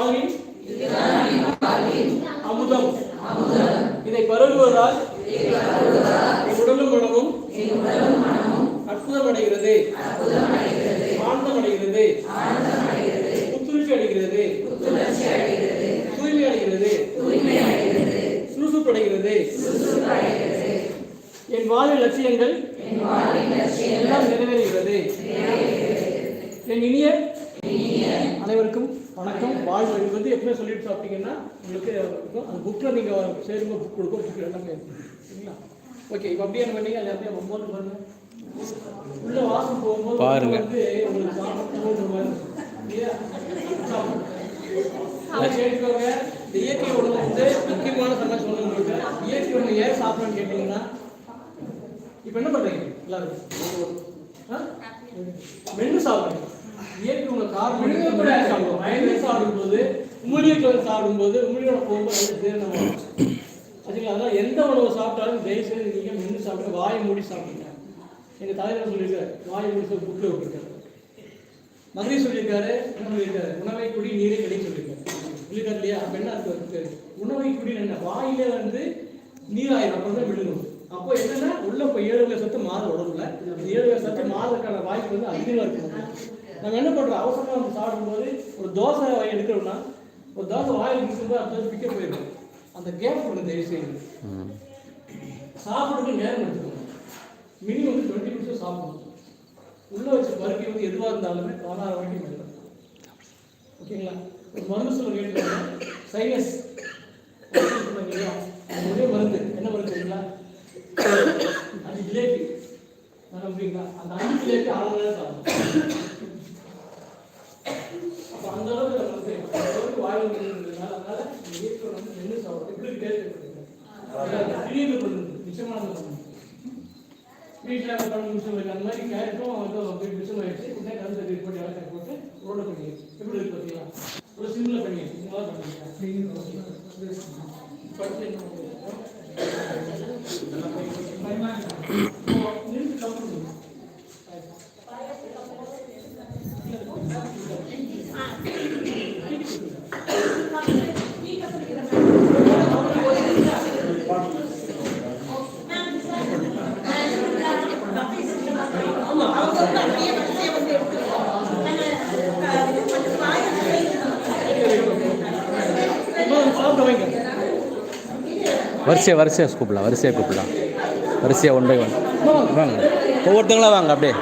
வாழ்வின் அமுதம். இதை பருகுவதால் என் உடலும் மனமும் அற்புதமடைகிறது. ஆனந்தமடைகிறது. புத்துணர்ச்சி அடைகிறது. தூய்மை அடைகிறது சுறுசுறுப்படைகிறது. என் வாழ்வின் லட்சியங்கள் எல்லாம் நிறைவேறுகிறது. என் இனிய அனைவருக்கும் வணக்கம். வாழ்வு இது வந்து எப்பவுமே சொல்லிட்டு சாப்பிட்டீங்கன்னா உங்களுக்கு இருக்கும். அந்த புக்கில் நீங்கள் சேருங்க புக் கொடுக்கும். புக் எல்லாமே சரிங்களா? ஓகே இப்போ அப்படியே என்ன பண்ணீங்க? அது அப்படியே ஒம்பது பாருங்க. உள்ள வாசம் போகும்போது பாருங்க. வந்து உங்களுக்கு சாப்பிட்டு. இல்லையா? கேட்டுக்கோங்க. இந்த இயற்கை உணவு வந்து முக்கியமான சமைச்சு ஒன்று உங்களுக்கு இயற்கை உணவு ஏன் சாப்பிடணும்னு கேட்டீங்கன்னா இப்போ என்ன பண்றீங்க? எல்லாரும்? மென்று சாப்பிடுங்க. இயற்கை உணவு காரணம் சாப்பிடுவோம் மென்று சாப்பிடும்போது உமிழியத்தில் சாப்பிடும்போது உமிழியோட போகும்போது அது ஜீரணம் ஆகும். சரிங்களா அதான் எந்த உணவு சாப்பிட்டாலும் தயவு செய்து நீங்கள் மென்று சாப்பிடுங்க. வாயை மூடி சாப்பிடுங்க. எங்கள் தலைவர் சொல்லியிருக்காரு. வாயை மூடி சொல்லி புக்கில் விட்டுருக்காரு மதுரை சொல்லியிருக்காரு என்ன சொல்லியிருக்காரு? உணவை குடி நீரை கிடை சொல்லியிருக்காரு. சொல்லியிருக்காரு இல்லையா? அப்ப என்ன இருக்கு? உணவை குடி என்ன? வாயிலே வந்து நீராயிரம். அப்புறம் தான் விழுணும் அப்போ என்னன்னா உள்ள போய் ஏழு சத்து மாறு உடம்புல ஏழு சத்து மாறுறதுக்கான வாய்ப்பு வந்து அதிகமாக இருக்கணும். நம்ம என்ன பண்ணுறோம் அவசரமாக நம்ம சாப்பிடும்போது ஒரு தோசை வாங்கி எடுக்கிறோம்னா ஒரு தோசை வாயில் இருக்கும்போது அந்த பிக்க போயிடும். அந்த கேப் ஒன்று தயவு செய்யுங்க. சாப்பிடுறதுக்கு நேரம் எடுத்துக்கணும் மினிமம் வந்து டுவெண்ட்டி மினிட்ஸ் சாப்பிடணும் உள்ளே வச்சு பருக்கி வந்து எதுவாக இருந்தாலுமே பதினாறு வரைக்கும் மேலே ஓகேங்களா? ஒரு மருந்து சொல்ல கேட்டு சைனஸ் ஒரே மருந்து. என்ன மருந்து தெரியுங்களா? அஞ்சு ஜிலேபி அப்படிங்களா நம்புறீங்களா அந்த அஞ்சு ஜிலேபி ஆறு மணி சாப்பிடும் அப்போ அந்த அளவுக்கு மருந்து அந்த அதனால இயற்கை வந்து சாப்பிடும் எப்படி பண்ணுது நிச்சயமான வீட்டில் பண்ண மிஷின் இருக்கு. அந்த மாதிரி கேரட்டும் வந்து ஆயிடுச்சு உடனே கருத்து பண்ணி எல்லாம் போட்டு ரோட பண்ணி எப்படி இருக்கு பார்த்தீங்களா? ஒரு சிம்மில் பண்ணி சிம்மில் பண்ணிருக்கேன் படுத்து என்ன சாப்பிட வைங்க வரிசையாக வரிசையாக கூப்பிடலாம் வரிசையாக கூப்பிடலாம். வரிசையாக ஒன் பை ஒன் வாங்க. ஒவ்வொருத்தங்களா வாங்க அப்படியே.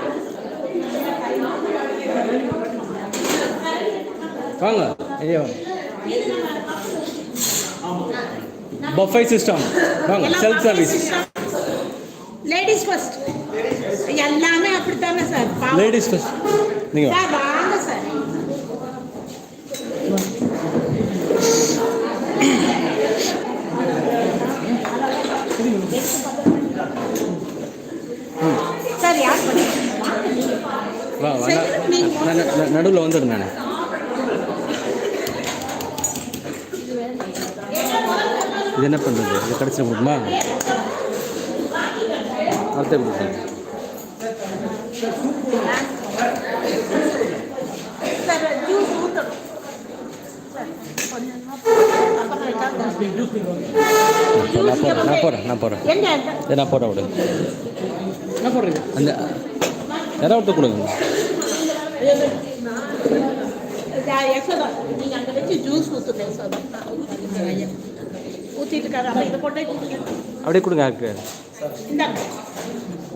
வாங்க ஐயா வாங்க. பஃபை சிஸ்டம் வாங்க செல்ஃப் சர்வீஸ் ஃபர்ஸ்ட் எல்லாமே அப்படித்தானே சார். லேடிஸ் ஃபஸ்ட் நீங்கள் சார் வாங்க சார். சார் யார் வா வா நீங்க நடுவில் வந்துடுங்க நான். இது என்ன பண்ணுறது இது கடைசியில் கொடுக்குமா அடுத்த கொடுக்குறேன். நான் போகிறேன் நான் போகிறேன் நான் போகிறேன் விடு. அந்த யாராவது ஒருத்தர் கொடுங்க. யா- யசோதா நீங்க அங்க வச்சு ஜூஸ் இருக்காரு அப்படியே கொடுங்க யாருக்கு இந்தாங்க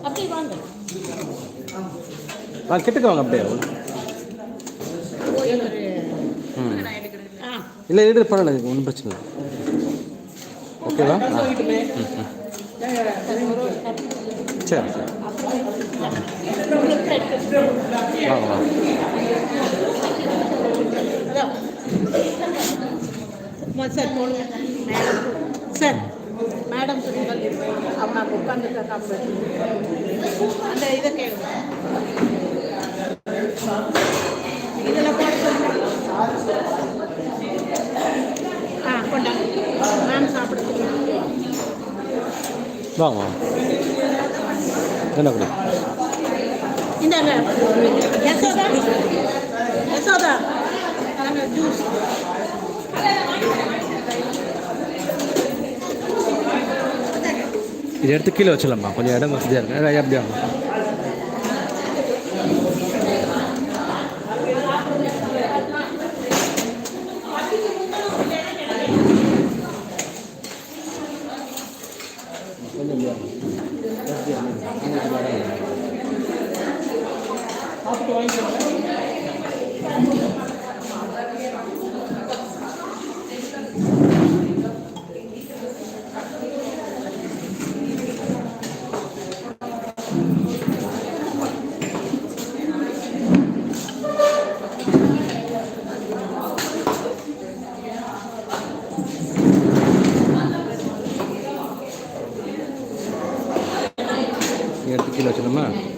அப்படியே வாங்க ஆ கிட்டக்க வாங்க அப்படியே ம். இல்லை எடுத்து பரவாயில்ல ஒன்றும் பிரச்சனை இல்லை. ஓகேவா சரி சரி வாங்க வாங்க சார் போடுங்க. மேடம். சார் மேடம் அவங்க அந்த இதை கேளுங்க. வாங்க வாங்க. என்ன குடி? இது எடுத்து கீழே வச்சிடலாம்மா கொஞ்சம் இடம் வசதியாக இருக்கு. அப்படியே இது எடுத்து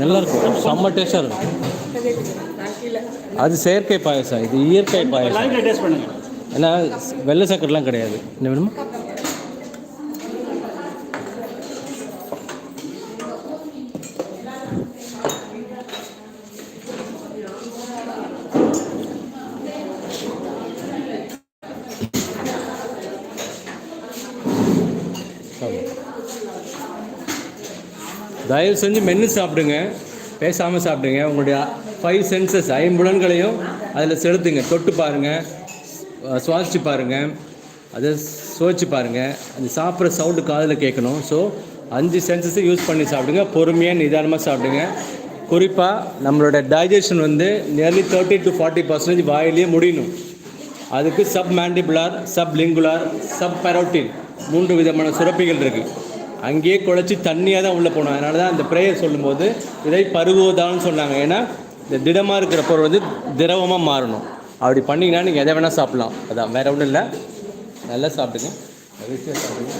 கீழே வச்சிடலாமா நல்லா இருக்கும் செம்ம டேஸ்ட்டாக இருக்கும். அது செயற்கை பாயசம் இது இயற்கை பாயசம். ஏன்னா வெள்ளை சக்கரெலாம் கிடையாது. என்ன வேணுமா? தயவு செஞ்சு மென்று சாப்பிடுங்க. பேசாமல் சாப்பிடுங்க. உங்களுடைய ஃபைவ் சென்சஸ் ஐம்புலன்களையும் அதில் செலுத்துங்க. தொட்டு பாருங்கள் சுவாசிச்சு பாருங்கள் அதை சுவைச்சு பாருங்கள் அந்த சாப்பிட்ற சவுண்டு காதில் கேட்கணும். ஸோ அஞ்சு சென்சஸை யூஸ் பண்ணி சாப்பிடுங்க. பொறுமையாக நிதானமாக சாப்பிடுங்க. குறிப்பாக நம்மளோட டைஜஷன் வந்து nearly thirty to forty percentage வாயிலேயே முடியணும். அதுக்கு sub mandibular sub lingual sub parotid மூன்று விதமான சுரப்பிகள் இருக்குது அங்கேயே குழச்சி தண்ணியாக தான் உள்ளே போகணும் அதனால தான் அந்த ப்ரேயர் சொல்லும்போது இதை பருகுவதான்னு சொன்னாங்க. ஏன்னா இந்த திடமாக இருக்கிற பொருள் வந்து திரவமாக மாறணும். அப்படி பண்ணிங்கன்னா நீங்கள் எதை வேணால் சாப்பிட்லாம். அதான் வேறு ஒன்றும் இல்லை. நல்லா சாப்பிடுங்க. மகிழ்ச்சியாக சாப்பிடுங்க.